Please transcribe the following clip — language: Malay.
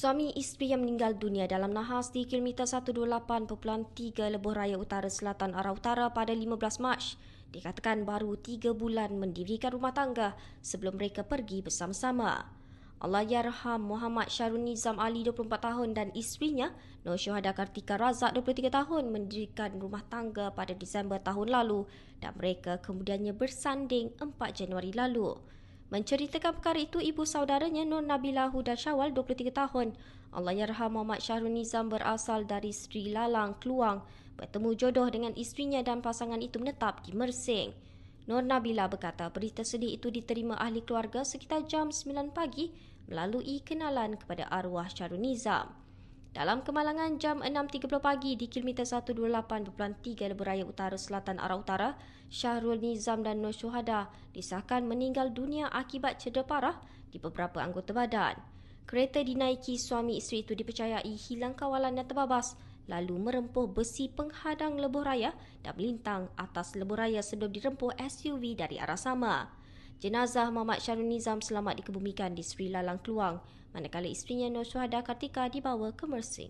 Suami isteri yang meninggal dunia dalam nahas di kilometer 128.3 Lebuh Raya Utara Selatan Arah Utara pada 15 Mac dikatakan baru tiga bulan mendirikan rumah tangga sebelum mereka pergi bersama-sama. Allah Yarham Muhammad Syarul Nizam Ali 24 tahun dan isterinya Nur Syuhada Kartika Razak 23 tahun mendirikan rumah tangga pada Disember tahun lalu dan mereka kemudiannya bersanding 4 Januari lalu. Menceritakan perkara itu, ibu saudaranya Nur Nabila Huda Syawal, 23 tahun. Allah Yarham Muhammad Syahrul Nizam berasal dari Sri Lalang, Keluang. Bertemu jodoh dengan isterinya dan pasangan itu menetap di Mersing. Nur Nabila berkata berita sedih itu diterima ahli keluarga sekitar jam 9 pagi melalui kenalan kepada arwah Syahrul Nizam. Dalam kemalangan jam 6.30 pagi di kilometer 128.3 Leburaya Utara Selatan Arah Utara, Syahrul Nizam dan Nur Syuhada disahkan meninggal dunia akibat cedera parah di beberapa anggota badan. Kereta dinaiki suami isteri itu dipercayai hilang kawalan dan terbabas lalu merempuh besi penghadang lebuh raya dan melintang atas lebuh raya sebelum dirempuh SUV dari arah sama. Jenazah Muhammad Syarul Nizam selamat dikebumikan di Sri Lalang Keluang, manakala isterinya Nur Syuhada Kartika dibawa ke Mersing.